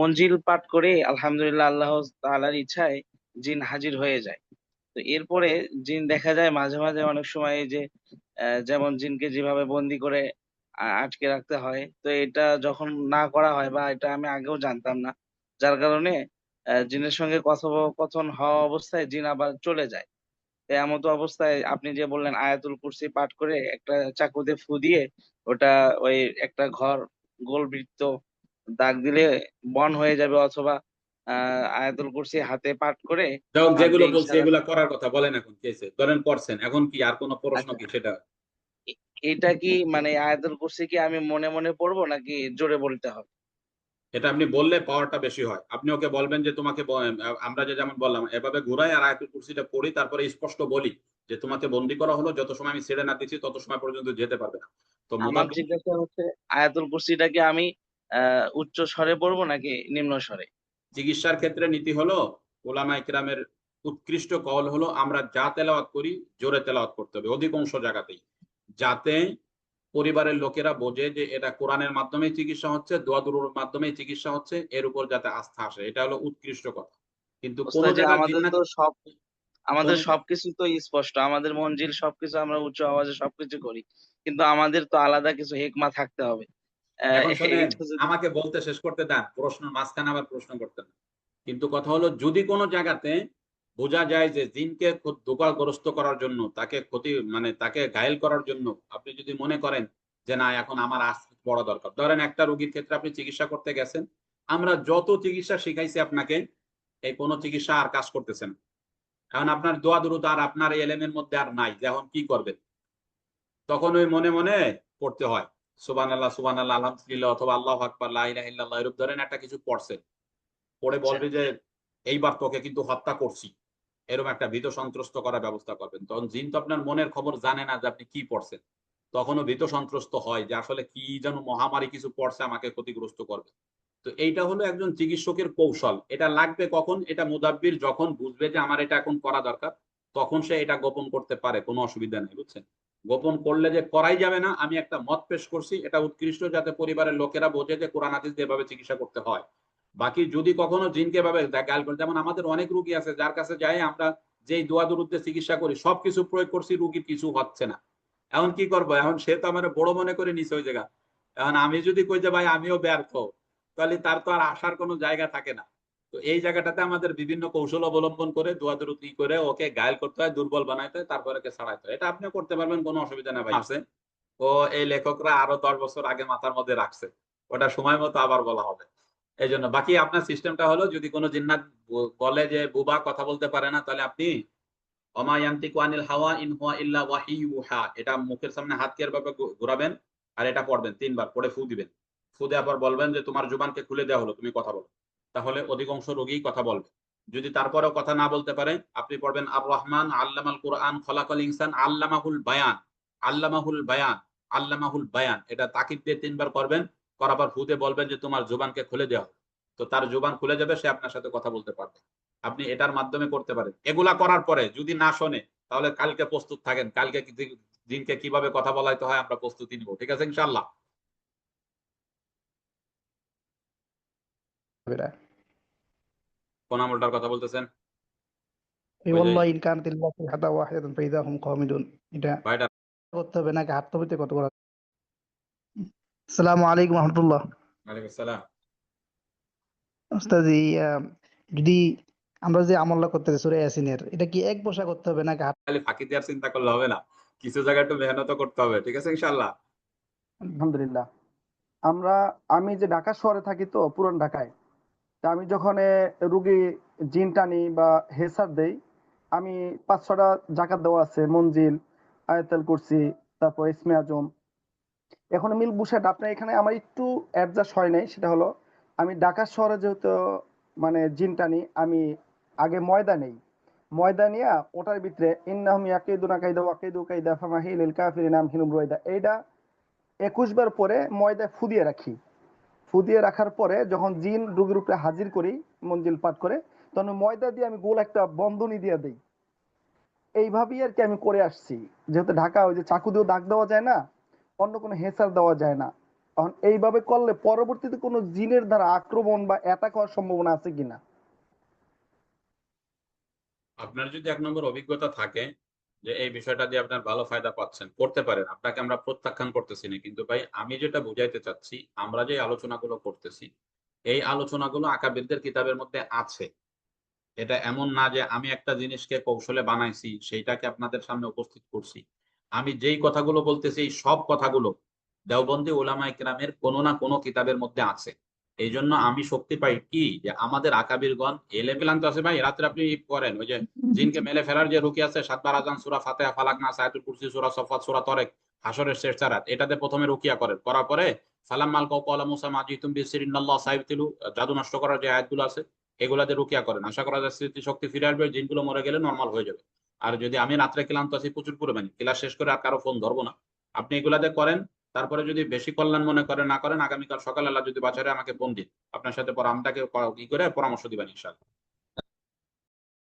মঞ্জিল পাঠ করে আলহামদুলিল্লাহ আল্লাহ তাআলার ইচ্ছায় জিন হাজির হয়ে যায়। তো এরপরে জিন দেখা যায় মাঝে মাঝে অনেক সময় যে যেমন জিনকে যেভাবে বন্দি করে আটকে রাখতে হয়, তো এটা যখন না করা হয় বা এটা আমি আগেও জানতাম না, যার কারণে জিনের সঙ্গে কথোপকথন হওয়া অবস্থায় জিন আবার চলে যায়। এমতো অবস্থায় আপনি যে বললেন আয়াতুল কুরসি পাঠ করে একটা চাকুতে ফু দিয়ে ওটা ওই একটা ঘর গোল বৃত্ত দাগ দিলে বন হয়ে যাবে অথবা আয়াতুল কুরসি হাতে পাঠ করে হাত যেগুলো বলছে এগুলা করার কথা বলেন এখন কি হয়েছে ধরেন করছেন এখন কি আর কোনো প্রশ্ন আচ্ছা। কি সেটা এটা কি মানে আয়াতুল কুরসি কি আমি মনে মনে পড়ব নাকি জোরে বলতে হবে? এটা আপনি বললে পাওয়ারটা বেশি হয়। আপনি ওকে বলবেন যে তোমাকে আমরা যে যেমন বললাম এভাবে ঘুরাই আর আয়াতুল কুরসিটা পড়ি তারপরে স্পষ্ট বলি যে তোমাকে বন্দি করা হলো যত সময় আমি ছেড়ে না দিচ্ছি তত সময় পর্যন্ত যেতে পারবে না। তো আমার জিজ্ঞাসা হচ্ছে আয়াতুল কুরসিটা কি আমি উচ্চ স্বরে পড়ব নাকি নিম্ন স্বরে? চিকিৎসার ক্ষেত্রে নীতি হলো ওলামা ইকরামের উৎকৃষ্ট কল হলো আমরা যা তেলাওয়াত করি জোরে তেলাওয়াত করতে হবে অধিকাংশ জায়গাতেই। যাতে পরিবারের লোকেরা বোঝে যে এটা কোরআনের মাধ্যমে চিকিৎসা হচ্ছে দোয়া দুরুর মাধ্যমে চিকিৎসা হচ্ছে এর উপর যাতে আস্থা আসে এটা হলো উৎকৃষ্ট কথা। কিন্তু কোন আমাদের তো সব আমাদের সবকিছু তো স্পষ্ট আমাদের মঞ্জিল সবকিছু আমরা উচ্চ আওয়াজে সবকিছু করি কিন্তু আমাদের তো আলাদা কিছু হেকমা থাকতে হবে। আমাকে বলতে শেষ করতে দেন প্রশ্ন মাঝখানে আবার প্রশ্ন করতেন কিন্তু কথা হলো যদি কোনো জায়গাতে বোঝা যায় যে জিনকে দোকাগ্রস্ত করার জন্য তাকে ক্ষতি মানে তাকে ঘায়েল করার জন্য আপনি যদি মনে করেন যে না এখন আমার আস্থা বড় দরকার। ধরেন একটা রোগীর ক্ষেত্রে আপনি চিকিৎসা করতে গেছেন আমরা যত চিকিৎসা শিখাইছি আপনাকে এই কোনো চিকিৎসা আর কাজ করতেছে না। এখন আপনার দোয়া দুরুদ আর আপনার এলেমের মধ্যে আর নাই যে এখন কি করবেন। তখন ওই মনে মনে করতে হয়। সুবান আল্লাহ সুবান আল্লাহ আলহামদুলিল্লাহ অথবা আল্লাহ আকবর লাহ এরূপ ধরেন একটা কিছু পড়ছে। পড়ে বলবে যে, এইবার তোকে কিন্তু হত্যা করছি। এরকম একটা ভীত সন্ত্রস্ত করার ব্যবস্থা করবেন। তখন জিন তো আপনার মনের খবর জানে না যে আপনি কি পড়ছেন। তখনও ভীত সন্ত্রস্ত হয় যে আসলে কি যেন মহামারী কিছু পড়ছে আমাকে ক্ষতিগ্রস্ত করবে। তো এইটা হলো একজন চিকিৎসকের কৌশল। এটা লাগবে কখন? এটা মুদাব্বির যখন বুঝবে যে আমার এটা এখন করা দরকার, তখন সে এটা গোপন করতে পারে, কোনো অসুবিধা নেই, বুঝছেন? গোপন করলে যে করাই যাবে না, আমি একটা মত পেশ করছি, এটা উৎকৃষ্ট যাতে পরিবারের লোকেরা বোঝে যে কোরআন হাদিস দিয়ে এভাবে চিকিৎসা করতে হয়। বাকি যদি কখনো জিনকে ভাবে গাল করে, যেমন আমাদের অনেক রুগী আছে, যার কাছে যাই, আমরা যেই দোয়া দুরুদ্দে চিকিৎসা করি, সবকিছু প্রয়োগ করছি, রুগীর কিছু হচ্ছে না। এখন কি করব? এখন সে তো আমার বড় মনে করে নিছে ওই জায়গা। এখন আমি যদি কই যে, ভাই, আমিও ব্যর্থ। তাহলে তার তো আর আসার কোনো জায়গা থাকে না। তো এই জায়গাটাতে আমাদের বিভিন্ন কৌশল অবলম্বন করে দোয়া দুরুদ করে ওকে গায়েল করতে হয় দুর্বল বানাইতে হয় তারপরে ওকে ছাড়াইতে হয়। এটা আপনিও করতে পারবেন কোনো অসুবিধা নেই ভাই। আছে ও এই লেখকরা আরও দশ বছর আগে মাথার মধ্যে রাখছে। ওটা সময় মতো আবার বলা হবে। এই জন্য বাকি আপনার সিস্টেমটা হলো যদি কোনো জিন্নাত বলে যে বুবা কথা বলতে পারে না তাহলে আপনি অমায়ান্তিকু আনিল হাওয়া ইন হুয়া ইল্লা ওয়াহিয়ুহা এটা মুখের সামনে হাত কের ভাবে ঘোরাবেন আর এটা পড়বেন তিনবার পড়ে ফু দিবেন। ফু দেওয়ার পর বলবেন যে তোমার জুবানকে খুলে দেওয়া হলো তুমি কথা বলো। তাহলে অধিকাংশ রোগী কথা বলবে। যদি তারপরেও কথা না বলতে পারে, আপনি পড়বেন আর রহমান, আল্লামাল কোরআন, খলাকাল ইনসান, আল্লামাহুল বায়ান আল্লামাহুল বায়ান আল্লামাহুল বায়ান। এটা তাকিদ দিয়ে তিনবার করবেন, করার পর ফুতে বলবেন যে তোমার জুবানকে খুলে দেওয়া। তো তার জোবান খুলে যাবে, সে আপনার সাথে কথা বলতে পারবে। আপনি এটার মাধ্যমে করতে পারেন। এগুলা করার পরে যদি না শোনে, তাহলে কালকে প্রস্তুত থাকেন। কালকে দিনকে কীভাবে কথা বলাইতে হয় আমরা প্রস্তুতি নিব। ঠিক আছে ইনশাল্লাহ কোন আমলটার কথা বলতেছেন এই ওই যে- والله إن كانت الواحدة واحدة فإذا هم قامدون এটা ভাইটা করতে হবে নাকি হাত তবিতে কত করা আসসালামু আলাইকুম রহমতুল্লাহ ওয়ালাইকুম আসসালাম ওস্তাদ এই আহ, যদি আমরা যে আমলটা করতেছি সূরা ইয়াসিনের এটা কি এক বসা করতে হবে নাকি হাত খালি ফাঁকি দেওয়ার চিন্তা করলে হবে না কিছু জায়গায় একটু মেহনত করতে হবে ঠিক আছে ইনশাল্লাহ আলহামদুলিল্লাহ আমরা আমি যে ঢাকা শহরে থাকি তো পুরান ঢাকায় তা আমি যখন রুগী জিন টানি বা হেসার দেই, আমি পাঁচ ছটা জাকাত দেওয়া আছে, মঞ্জিল, আয়াতুল কুরসি, তারপর ইসমে আজম। এখন মিল বুসাট আপনার এখানে আমার একটু অ্যাডজাস্ট হয় নাই, সেটা হলো আমি ঢাকা শহরে যেহেতু মানে জিন টানি, আমি আগে ময়দা নেই। ময়দা নিয়ে ওটার ভিতরে ইন্নাহুম ইয়াকিদুনা কাইদা ওয়াকিদু কাইদা ফামাহিলিল কাফিরিনা আমহিলুম রুয়াইদা এইটা একুশ বার পরে ময়দায় ফুদিয়ে রাখি। ফুদিয়ে রাখার পরে যখন জিন রোগীর উপরে হাজির করি, মঞ্জিল পাঠ করে, তখন ময়দা দিয়ে আমি গোল একটা বন্ধনী দিয়ে দিই। এইভাবেই আর কি আমি করে আসছি। যেহেতু ঢাকা ওই যে চাকু দিয়েও দাগ দেওয়া যায় না, অন্য কোনো হেসার দেওয়া যায় না। তখন এইভাবে করলে পরবর্তীতে কোনো জিনের দ্বারা আক্রমণ বা অ্যাটাক হওয়ার সম্ভাবনা আছে কিনা? আপনার যদি এক নম্বর অভিজ্ঞতা থাকে যে এই বিষয়টা দিয়ে আপনার ভালো ফায়দা পাচ্ছেন, করতে পারেন। আপনাকে আমরা প্রত্যাখ্যান করতেছি না। কিন্তু ভাই, আমি যেটা বুঝাইতে চাচ্ছি, আমরা যে আলোচনাগুলো করতেছি, এই আলোচনাগুলো আকাবিরদের কিতাবের মধ্যে আছে। এটা এমন না যে আমি একটা জিনিসকে কৌশলে বানাইছি, সেইটাকে আপনাদের সামনে উপস্থিত করছি। আমি যেই কথাগুলো বলতেছি সব কথাগুলো দেওবন্দি ওলামা ইকরামের কোনো না কোনো কিতাবের মধ্যে আছে। এই জন্য আমি শক্তি পাই কি? যে আমাদের আকাবিরগণ এলে তো আছে। ভাই, রাত্রে আপনি করেন ওই যে জিনকে মেলে ফেরার যে রুকি আছে সাতবার আজান, সুরা ফাতেহা, ফালাক না সায়াতুল কুরসি, সুরা সফাত সুরা তরেক হাসরের শেষ চারাত এটাতে প্রথমে রুকিয়া করেন। করার পরে সালাম মাল কলা মুসা মাজি তুমি সিরিনাল্লাহ সাহিবতিলু জাদু নষ্ট করার যে আয়াতগুলো আছে এগুলাতে রুকিয়া করেন। আশা করা যায় স্মৃতি শক্তি ফিরে আসবে, জিনগুলো মরে গেলে নর্মাল হয়ে যাবে। আর যদি আমি রাত্রে ক্লান্ত আছি, প্রচুর পরিমাণে, ক্লাস শেষ করে আর কারও ফোন ধরবো না। আপনি এগুলাতে করেন তারপরে যদি বেশি কল্যাণ মনে করে, না করেন, আগামীকাল সকালে আল্লাহ যদি বাঁচারে আমাকে বন্দি, আপনার সাথে পর আমটাকে কি করে পরামর্শ দিবেন ইনশাআল্লাহ।